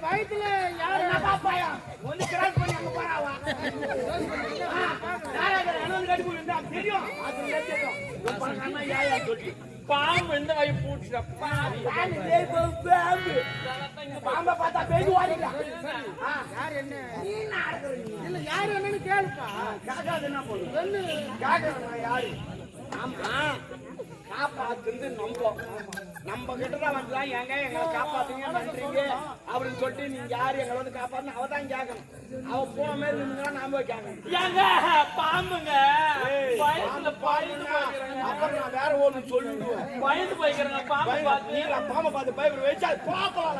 பையன் ஒண்ணு கிராஸ் பண்ணி அங்க போறாவா தெரியும் பாம்பு எந்த பூச்சிடா பாவி பாம்பு, பாம்பு, பாம்பு. பார்த்தா பேய் ஓடிடா. நீ என்ன? இல்ல யாரு என்னன்னு கேளுப்பா என்ன நான் யாரு? ஆமா. காப்பாத்துறது நம்பும். நம்ம கிட்டதான் வந்துதான் ஏங்க எங்களை காப்பாத்துங்க நன்றிங்க அப்படின்னு சொல்லிட்டு நீங்க யாரு? எங்களை வந்து காப்பாத்து அவ தான் கேட்கணும் அவ போன மாதிரி நின்னுங்கன்னா நாம போய் கேட்கணும். ஏங்க பாம்புங்க. பயத்துல பயந்து அப்புறம் நான் வேற ஒண்ணு சொல்லிடுவேன். பயந்து போய்க்கிறேங்க பாம்பு பார்த்து. பாம்பை பார்த்து பயப்பட வச்சா பாக்கலாம்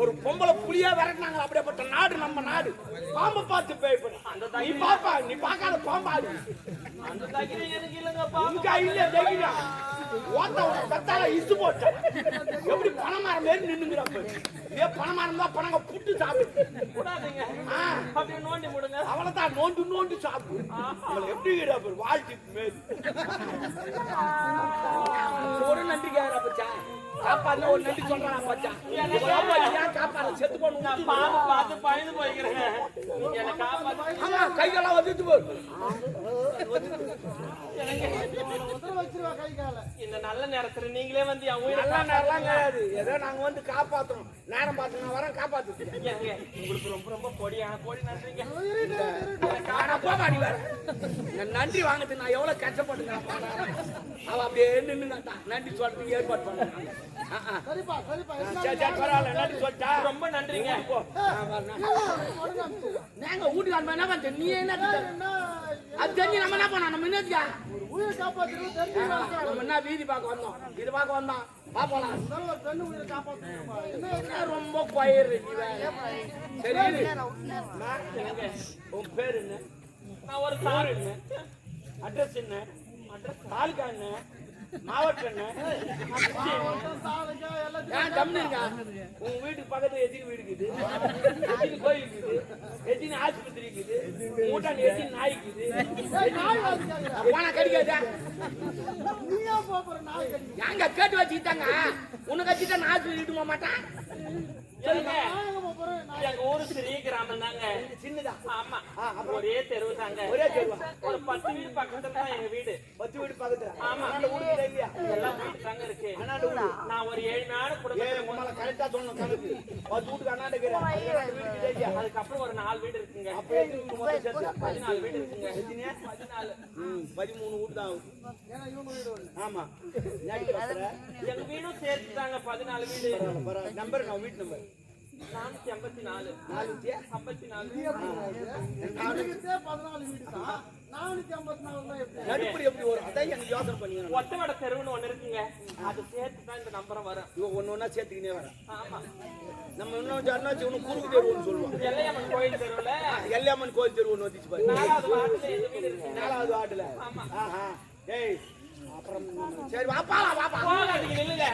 ஒரு பொம்பளை புலியா விரட்டினாங்க அப்படியேப்பட்ட நாடு நம்ம நாடு. பாம்பை பார்த்து பயப்பட. நீ பாப்பா நீ பார்க்காத பாம்பாடு அந்த தகிரி எனக்கு இல்லைங்க பாம்பு? உனக்கு இல்ல ஓட்ட ஒரு இசு போட்ட எப்படி பணமரம் மாரி நின்னுங்கிறப்ப இதே பணமரம் தான் பணங்க புட்டு சாப்பிடு. கூடாதுங்க ஆ, அப்படியே நோண்டி முடுங்க அவளைதான் நோண்டு நோண்டு சாப்பிடு. அவளை எப்படி இருக்கிற வாழ்க்கை மேல். ஒரு நன்றி கேட்கற ஒரு நன்றி சொல்றான் ஏன் காப்பாடு செத்து போன பாம்பு பார்த்து பயந்து போய்க்கிறேங்க நீங்க என்னை காப்பாத்து. ஆமா கைகளாம் வந்துட்டு கால இந்த நல்ல நேரத்துல நீங்களே வந்து நல்லா நேரம் கிடையாது. ஏதோ நாங்க வந்து காப்பாத்துறோம் நேரம் பார்த்து நான் வரேன் காப்பாத்து உங்களுக்கு ரொம்ப ரொம்ப பொடியான பொடி நன்றிங்க. நன்றி வாங்குறது நான் எவ்வளவு கஷ்டப்பட்டுங்க அவ அப்படியே நின்னுங்கட்டா நன்றி சொல்றதுக்கு ஏற்பாடு பண்ண சரிப்பா சரிப்பா. என்ன சரி சரி பரவாயில்ல நன்றி சொல்லிட்டா? ரொம்ப நன்றிங்க. நாங்க வீட்டுக்கு அந்த என்ன பண்ண நீ என்ன அது தெரிஞ்சு நம்ம என்ன பண்ணோம்? நம்ம என்னதுக்கா? ஒரு உயிரை காப்பாத்துறது தெரிஞ்சு நம்ம என்ன வீதி பார்க்க வந்தோம்? இது பார்க்க வந்தோம். பாப்போலாம் முதல்ல ஒரு பெண்ணு உயிரை காப்பாத்துறோம்ப்பா என்ன என்ன? ரொம்ப பயிர். சரி இரு. நான் உன் பேர் என்ன? நான் ஒரு சாரு என்ன? அட்ரஸ் என்ன? அட்ரஸ் தாலுகா என்ன? மாவட்டம் உங்க வீட்டுக்கு பக்கத்துல எத்தனை வீடு இருக்குது. எத்தனை கோயில் இருக்குது. எத்தனை ஆஸ்பத்திரி இருக்குது. மூட்டாங்க எத்தனை நாய் இருக்குது. போனா கடிக்காதா எங்க கேட்டு வச்சுக்கிட்டாங்க? உனக்கு வச்சுட்டா நான் ஆஸ்பத்திரி விட மாட்டான்? எங்க ஊரு சிறிய கிராமம் தாங்க. சின்னதா. ஆமா? ஒரே தெருவு தாங்க. ஒரே தெருவா? ஒரு பத்து வீடு பக்கத்துல தான் எங்க வீடு. பத்து வீடு பக்கத்துல. ஆமா. அண்ணாண்ட வீடு இல்லை இல்லையா? எல்லாம் வீடு தாங்க இருக்கு. அண்ணாண்ட வீடு நான் ஒரு ஏழ்மையான ஏ குடும்பத்துல கரெக்டா சொல்லணும் கணக்கு. பத்து வீட்டுக்கு அண்ணாண்ட வீடு. அதுக்கப்புறம் ஒரு நாலு வீடு இருக்குங்க? பதினாலு வீடு இருக்குங்க? பதினாலு. பதிமூணு வீடு தான். ஆமா? எங்க வீடும் சேர்த்து தாங்க பதினாலு வீடு. நம்பர் நான் வீட்டு நம்பர் நானூத்தி ஐம்பத்தி நாலு. நானூத்தி ஐம்பத்தி நாலு. பதினாலு வீடு தான். நானூத்தி ஐம்பத்தி நாலு தான் எப்படி? நடுப்படி எப்படி வரும் அதான் எனக்கு யோசனை பண்ணிக்கணும்? ஒத்தவட தெருவுன்னு ஒண்ணு இருக்குங்க. அது சேர்த்து தான் இந்த நம்பரும் வரும். இவன் ஒண்ணு ஒண்ணா சேர்த்துக்கினே வரேன். ஆமா. நம்ம இன்னும் அண்ணாச்சி ஒண்ணு குறுக்கு தெரு ஒன்று சொல்லுவோம் எல்லையம்மன் கோயில் தெருவுல எல்லையம்மன் கோயில் தெரு ஒன்று வந்துச்சு பாரு. நாலாவது இருக்குங்க. நாலாவது ஆமா. ஆஹா ஏய் அப்புறம் சரி வாப்பா வாப்பா. போகாதீங்க நில்லுங்க.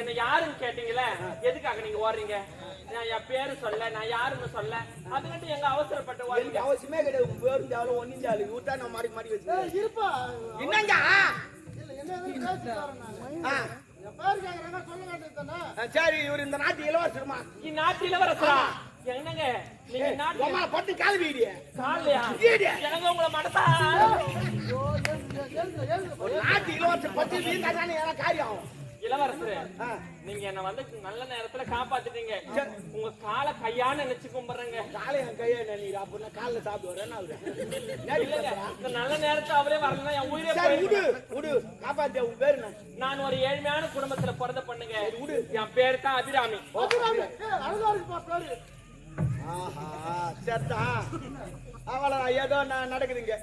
என்ன யாருன்னு கேட்டீங்களே? எதுக்காக நீங்க ஓடுறீங்க? நான் என் பேரு சொல்ல நான் யாருன்னு சொல்ல. அதுக்கிட்ட எங்க அவசரப்பட்டு எனக்கு அவசியமே கிடையாது. உன் பேரும் தேவை ஒன்னும் தேவை விட்டா நான் மாடி ஏய், வச்சுக்கிறேன். இருப்பா. என்னங்க? சரி இவர் இந்த நாட்டு இளவரசருமா? இந்நாட்டு இளவரசரா? என்னங்க? நீங்க நாட்டு பட்டு கால் வீடிய காலையா எனக்கு உங்களை மனசா நாட்டு இளவரசர் பட்டு வீண்டா தானே ஏதாவது காரியம் ஆகும். இளவரசரே நீங்க என்ன வந்து நல்ல நேரத்துல காப்பாத்திட்டீங்க. உங்க காலை கையான்னு நினைச்சு கும்பிடுறேங்க. காலை என் கையை நினைக்கிறா அப்படின்னா காலைல சாப்பிட்டு வரேன் அவரு இல்லைங்க இந்த நல்ல நேரத்துல அவரே வரலன்னா என் உயிரே விடு விடு. காப்பாத்திய உன் பேரு நான் ஒரு ஏழ்மையான குடும்பத்துல பிறந்த பண்ணுங்க. என் பேரு தான் அபிராமி. ஆஹா சரிதா. அவளை ஏதோ நான் நடக்குதுங்க.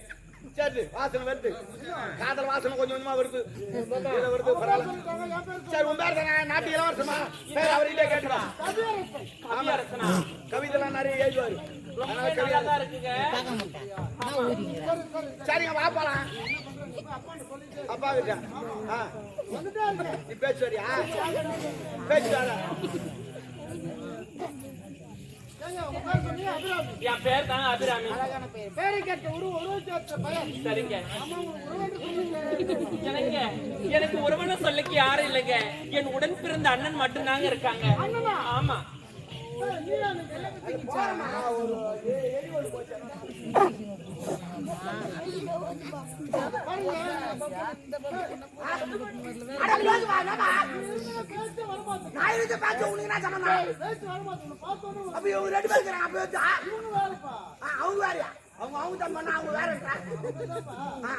சரி வாசனை வருது. காதல் வாசனை கொஞ்சம் கொஞ்சமா வருது. வருது பரவாயில்ல. சரி உன் பேர் தானே நாட்டு இளவரசமா பேர் அவர்கிட்ட கேட்டுவா கவியரசன். கவிதைலாம் நிறைய எழுதுவாரு. சரிங்க வாப்பாலாம் அப்பா கிட்ட. ஆ. வந்துட்டே பேர் அபிராமி. என் பேர் தான் அபிராமி பேரை கேட்ட ஒரு பையன். சரிங்க சொன்னீங்க. எனக்கு எனக்கு உறவன சொல்லிக்கு யாரும் இல்லைங்க என் உடன் பிறந்த அண்ணன் மட்டும்தாங்க இருக்காங்க? ஆமா போறேம்மா, ஒரு எ- எலி ஒண்ணு போச்சு. அட, லோகு வா, என்னம்மா? பார்த்து உனக்கு என்ன சம்பந்தம்? அப்ப இவங்க ரெண்டு பேர் இருக்கிறாங்க, அப்ப வந்து, ஆ? ஆ, அவங்க வேறயா? அவங்க அவங்க தான் பண்ணா, அவங்க? ஆ.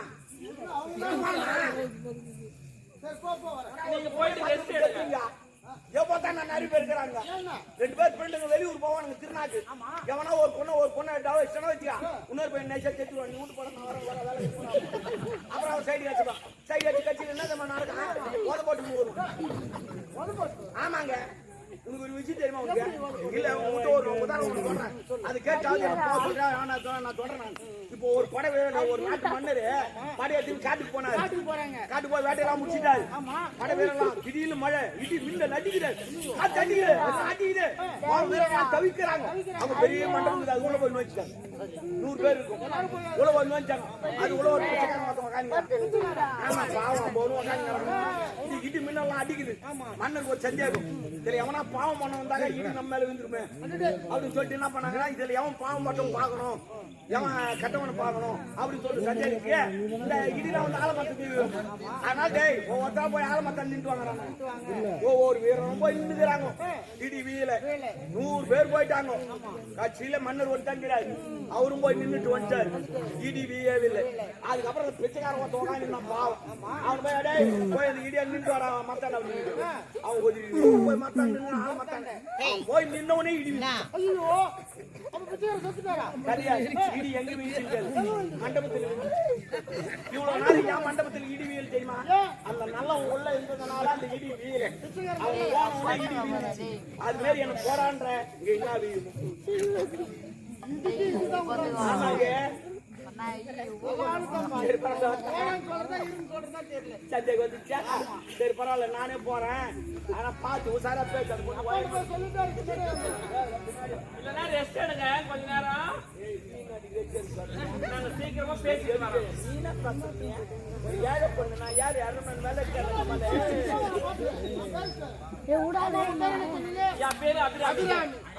நீங்க போயிட்டு ரெஸ்ட் எடுத்தீங்க. தான் நான் நிறைய பேர் இருக்கிறாங்க? ரெண்டு பேர் ஃப்ரெண்டுங்க வெளியூர் போவானுங்க திருநாக்கு. எவனா ஒரு பொண்ணை ஒரு பொண்ணை டவ இஷ்டம் வச்சியா? இன்னொரு பையன் நைஸா செத்துருவான். நீ வீட்டு போட நான் வர வர வேலை அப்புறம் அவன் சைடு வச்சுப்பான். சைடு வச்சு கட்சி என்ன நம்ம நடக்கும் ஓத போட்டு போடுவோம் ஆமாங்க. உனக்கு ஒரு விஷயம் தெரியுமா உனக்கு இல்ல உங்ககிட்ட ஒரு உதாரணம் ஒண்ணு சொல்றேன். அது கேட்டாவது நான் சொல்றேன், நான் சொல்றேன் நான். இப்போ ஒரு படை ஒரு நாட்டு மன்னரு படை எடுத்து காட்டுக்கு போனாரு. காட்டுக்கு போறாங்க. காட்டு போய் வேட்டையெல்லாம் முடிச்சிட்டாரு. படை வீரர்லாம் திடீர்னு மழை இடி மின்ன நடிக்கிறாரு காத்து அடிக்குது. எல்லாம் அடிக்குது தவிக்கிறாங்க. அவங்க பெரிய மண்டபம் இருக்குது, அது உள்ள போய் நோச்சிட்டாங்க நூறு பேர் இருக்கும். உள்ள போய் நோச்சாங்க அது உள்ள ஒரு பிச்சைக்காரன் ஆமா பாவம் போனும் உக்காந்துக்கிறான். இடி இடி மின்னெல்லாம் அடிக்குது. மன்னருக்கு ஒரு சந்தேகம் இதுல எவனா பாவம் பண்ண வந்தாங்க இடி நம்ம மேல விழுந்துருமே. அப்படின்னு சொல்லிட்டு என்ன பண்ணாங்கன்னா இதுல எவன் பாவம் மட்டும் பார்க்கணும் எவன் கட்டவனை பார்க்கணும் அப்படின்னு சொல்லிட்டு சந்தேகிக்கு இந்த இடிலாம் வந்து ஆலமரத்துக்கு அதனால டேய் ஒவ்வொருத்தா போய் ஆலமரத்தை நின்று வாங்குறாங்க ஒவ்வொரு வீரனும் போய் நின்றுக்கிறாங்க இடி வீல நூறு பேர் போயிட்டாங்க. கட்சியில மன்னர் ஒரு தங்கிறாரு அவரும் போய் நின்னுட்டு வந்துட்டாரு. இடி வீயவில்லை அதுக்கப்புறம் அந்த பிச்சைக்காரன் ஒருத்தன் உட்காந்து நான் பாவம். அவன் போய் டேய் போய் அந்த இடியா நின்று வரா மத்தாண்ட அப்படின்னு அவன் கொஞ்சம் போய் மத்தாண்ட அவன் போய் நின்னவனே இடி சரியா இடி எங்க வீசிருக்காரு மண்டபத்தில். இவ்வளவு நாள் ஏன் மண்டபத்தில் இடி வீல் தெரியுமா? அந்த நல்ல உள்ள இருந்ததுனால அந்த இடி வீல அவங்க போனவனே இடி வீழ்ந்துச்சு அது மாதிரி எனக்கு போறான்ற இங்க என்ன வீழும் ஆமாங்க. சரி வந்துச்சா? சரி பரவாயில்ல நானே போறேன். ஆனா பார்த்து உசாரா பேச இல்லைன்னா ரெஸ்ட் எடுங்க. கொஞ்ச நேரம். சீக்கிரமா பேசிட்டு ஏழை பொண்ணு நான் யார்? என் பேரு அபிராமி.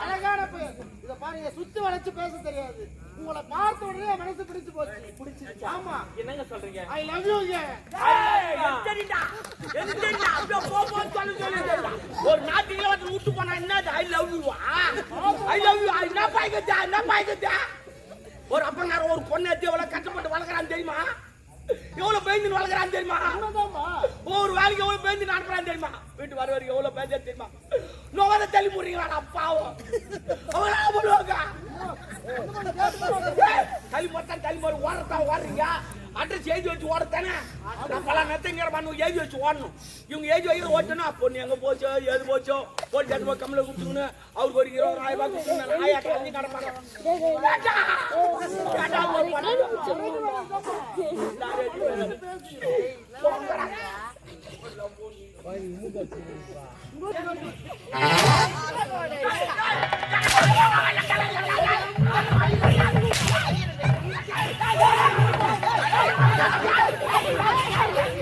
அழகான பெயர் இத பாருங்க சுத்தி வளைச்சு பேச தெரியாது. உங்களை பார்த்த உடனே மனசு பிடிச்சு போச்சு. பிடிச்சிருச்சு? ஆமா. என்னங்க சொல்றீங்க? ஐ லவ் யூ ஒரு நாட்டுல வந்து விட்டு போனா என்ன I love you I love you என்ன பாய்க்கத்தா என்ன பாய்க்கத்தா ஒரு அப்பங்கார ஒரு பொண்ணு எவ்வளவு கஷ்டப்பட்டு வளர்க்குறான்னு தெரியுமா? எவ்வளவு பேஞ்சு வளர்க்குறான்னு தெரியுமா? ஒரு வேலைக்கு எவ்வளவு பேஞ்சு அனுப்புறான்னு தெரியுமா? வீட்டு வர வரைக்கும் எவ்வளவு பேஞ்சு தெரியுமா? நோவத தள்ளி போடுறீங்களா பாவம். அவங்களா பண்ணுவாங்க தள்ளி போட்டா தள்ளி போய் ஓடத்தான் ஓடுறீங்க. அட்ரஸ் எழுதி வச்சு ஓடத்தானே? பல நத்தங்கிற பண்ணு எழுதி வச்சு ஓடணும். இவங்க எழுதி வைக்கிற ஓட்டணும் பொண்ணு எங்க போச்சோ எது போச்சோ போட்டு எடுத்து போய் கம்மல கொடுத்துக்கணும் அவருக்கு ஒரு இருபதாயிரம் ரூபாய் கொடுத்துருங்க நாயா கலந்து கிடப்பாங்க. வேட்டா! வேட்டா, ஒரு பணம். போங்கடா. நீ அறுப்பு போது வாய் மூடுங்க யாருன்னு தெரியாம அவர் மேல போய்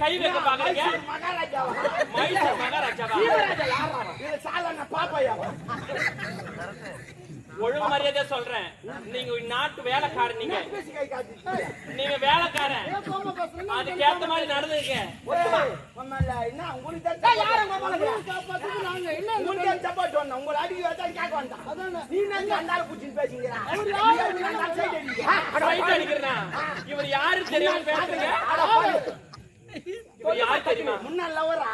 கை வைக்க பாக்குறீங்க மகாராஜாவா? மைசூர் மகாராஜாவா? வீரராஜா யாரா இது சாதாரண பாப்பாயாவா? ஒழுங்கு மரியாதையா சொல்றேன். நீங்க நாட்டு வேலைக்காரன் நீங்க. நீங்க வேலைக்காரன். அதுக்கேத்த மாதிரி நடந்துங்க இவர் யாரு தெரியாம பேசுறீங்க? யார் தெரியுமா முன்னாள் லவரா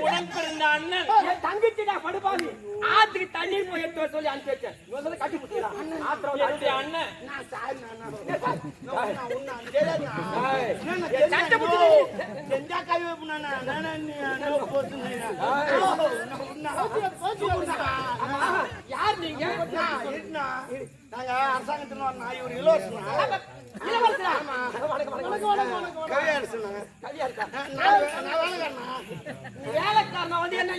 உடன் பிறந்த அண்ணன் தங்கச்சிடா படுபாவி ஆத்துக்கு தண்ணீர் போய் எடுத்து சொல்லி அனுப்பி வச்சேன் கட்டி ஆத்திரம் என்னுடைய அண்ணன் நான் சாய் நான் நான் உன்னை தெரியாது சட்டை பிடிச்சி செஞ்சா கை வைப்புனா நான் நான் நீ நான் போட்டுனேன் யார் நீங்க நாங்க அரசாங்கத்துல வந்தோம் இவர் இலவசனா வந்து என்ன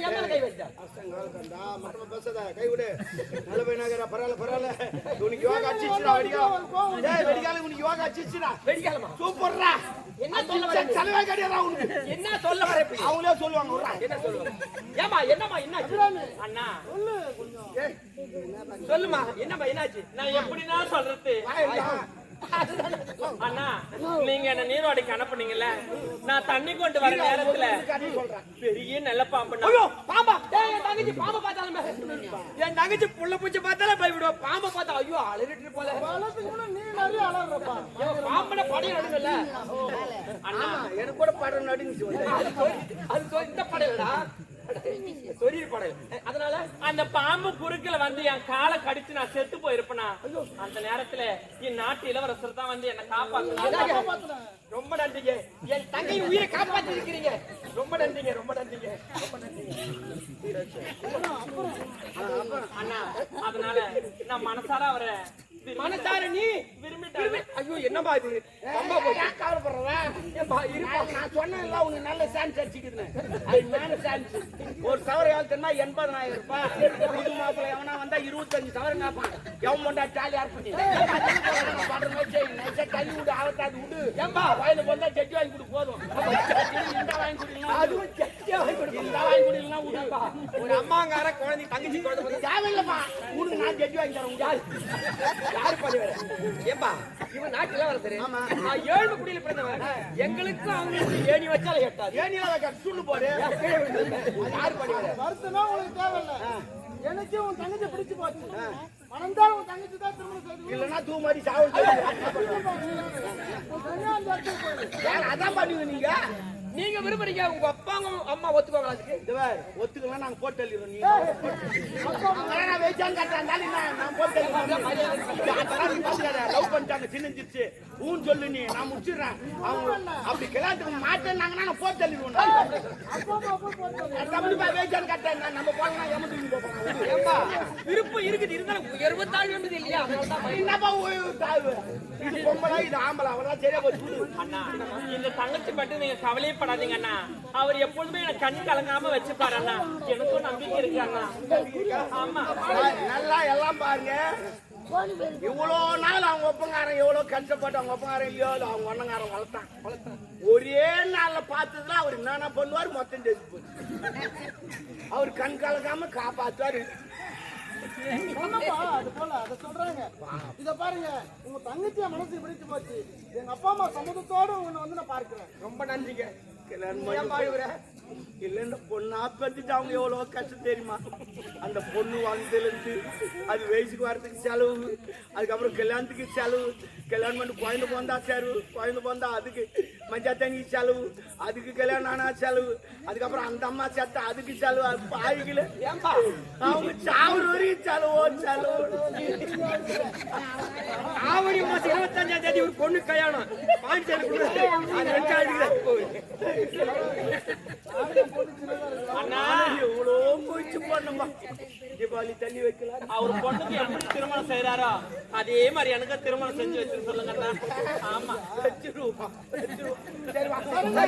பரவாயில்ல பரவாயில்ல உனக்கு யோகா உனக்கு யோகா சூப்பர்ரா என்ன சொல்ல வர என்ன அவங்களே சொல்லுவாங்க என்ன சொல்லுவாங்க ஏம்மா, என்னம்மா, அண்ணா சொல்லுமா, என்னம்மா, என்னாச்சு? நான் எப்படின்னா சொல்றது அண்ணா நீங்க என்ன நீர்வாடிக்கு அனுப்புனீங்கல்ல நான் தண்ணி கொண்டு வர நேரத்துல பெரிய நல்ல பாம்பு பாம்பா? என் தங்கச்சி பாம்பை பார்த்தாலுமே. என் தங்கச்சி புள்ள பூச்சி பார்த்தாலே பயப்படுவா. பாம்பை பார்த்தா, ஐயோ, அலறிட்டு போல. வளர்த்துக்கு முன்ன நீ நிறைய அலறப்பா ஐயோ, பாம்புனா படி நடுங்கல்ல. அண்ணா எனக்கு கூட படம் வந்து. அது இந்த படையலடா. சொறி படையல். அதனால அந்த பாம்பு குறுக்கில வந்து என் காலை கடிச்சு நான் செத்து போயிருப்பேனா? அந்த நேரத்துல என் நாட்டு இளவரசர் தான் வந்து என்ன என்னங்க? ரொம்ப நன்றிங்க. என் தங்கை உயிரை காப்பாத்தி இருக்கிறீங்க ரொம்ப நன்றிங்க ரொம்ப நன்றிங்க. ரொம்ப நன்றிங்க அண்ணா அதனால நான் மனசார அவரை மனசார நீ? விரும்பிட்டாரு ஐயோ என்னப்பா இது? ரொம்ப போச்சு. நான் சொன்னேன்ல, உனக்கு நல்ல சான்ஸ் அடிச்சுக்குதுன்னு. அது மேல சான்ஸ். ஒரு சவரம் ரூபாய். புது மாப்பிள்ளை எவனா வந்தா இருபத்தஞ்சு சவரம் கேட்பான். எவன் பொண்டா ஜாலியா இருப்பீங்க. பண்ற மாதிரி தள்ளி விடு, ஆவத்தாது விடு. வயலுக்கு வந்தா ஜட்டி வாங்கி கொடு, போதும். இந்த வாங்கி கொடுக்கலாம். அதுவும் ஜட்டியா வாங்கி கொடுப்பா. இந்த வாங்கி கொடுக்கலாம், விடுப்பா. ஒரு அம்மாங்கார குழந்தை தங்கச்சி குழந்தை தேவையில்லைப்பா. உனக்கு நான் ஜட்டி வாங்கி தரேன். யாரு யாரு பண்ணுவாரு ஏன்பா இவன் நாட்டுல ஏழு குடியில பிறந்தவன் எங்களுக்கு அவங்களுக்கு ஏணி வச்சாலும் எட்டாது. ஏனியில வைக்க சுண்ணு போடு. யாரு பண்ணுவாரு வருத்தம்னா உனக்கு தேவையில்ல. எனக்கு உன் தங்கச்சி பிடிச்சு போச்சு மனந்தால் உன் தங்கச்சி தான் திருமணம் செய்து இல்லைன்னா தூ மாதிரி சாவு அதான் பண்ணுவீங்க நீங்க? நீங்க விரும்புறீங்க உங்க அப்பாங்க அம்மா ஒத்துக்கோங்களா அதுக்கு? ஒத்துக்கலாம் நாங்க போட்டு தள்ளிடுறோம் நீங்க நான் கட்டுறேன் நான் போட்டு லவ் பண்ணிட்டாங்க சின்னஞ்சிருச்சு ஊன் சொல்லு நீ நான் முடிச்சிடுறேன். அவங்க அப்படி கல்யாணத்துக்கு மாட்டேன்னாங்கன்னா நான் போட்டு தள்ளிடுவேன் தமிழ் நான் நம்ம ஏம்பா விருப்பம் இருக்குது. இருந்தாலும் என்பது இல்லையா. என்னப்பா ஓய்வு தாவு இது பொம்பளை இது ஆம்பளை அவெல்லாம் சரியா போச்சு. அண்ணா இந்த தங்கச்சி மட்டும் நீங்க கவலைப்படாதீங்க அண்ணா அவர் எப்பொழுதுமே எனக்கு கண் கலங்காம வச்சுப்பாரு அண்ணா எனக்கும் நம்பிக்கை இருக்கு அண்ணா ஆமா. நல்லா எல்லாம் பாருங்க. இவ்வளோ நாள் அவங்க ஒப்பங்காரன் எவ்வளோ கஷ்டப்பட்டு அவங்க ஒப்பங்காரன் இல்லையோ இல்ல அவங்க ஒன்னங்காரன் வளர்த்தான். வளர்த்தான் ஒரே நாள்ல பார்த்ததுல அவர் என்னென்ன பண்ணுவார் மொத்தம் தெரிஞ்சு போச்சு. அவர் கண் கலக்காம காப்பாத்துவாரு. அது போல அதை சொல்றாங்க. இத பாருங்க உங்க தங்கச்சிய மனசு பிடிச்சு போச்சு. எங்க அப்பா அம்மா சம்மதத்தோட உன்னை வந்து நான் பார்க்கிறேன். ரொம்ப நன்றிங்க கல்யாணம் ஏன் பாடுகிற இல்ல இந்த பொண்ணா பெற்றுட்டு அவங்க எவ்வளவு கஷ்டம் தெரியுமா? அந்த பொண்ணு வந்ததுலேருந்து அது வயசுக்கு வரதுக்கு செலவு அதுக்கப்புறம் கல்யாணத்துக்கு செலவு கல்யாணம் பண்ணி குழந்தை பிறந்தா செலவு குழந்தை பிறந்தா அதுக்கு மஞ்சா தண்ணி செலவு அதுக்கு கல்யாணம் ஆனா செலவு அதுக்கப்புறம் அந்த அம்மா செத்த அதுக்கு செலவு பாய்கள ஏன்பா? அவங்க சாவு வரைக்கும் செலவோ செலவு. ஆவணி மாசம் இருபத்தஞ்சாம் தேதி ஒரு பொண்ணு கல்யாணம். பாண்டிச்சேரி அது ரெண்டு ஆளுக்கு அண்ணா எவ்வளோ போயிடுச்சு பண்ணுமா தீபாவளி தண்ணி வைக்கலாம். அவர் பொண்ணுக்கு எப்படி திருமணம் செய்யறாரோ அதே மாதிரி எனக்கு திருமணம் செஞ்சு வச்சு சொல்லுங்க ஆமா. வச்சிருவோம். வச்சிருவோம்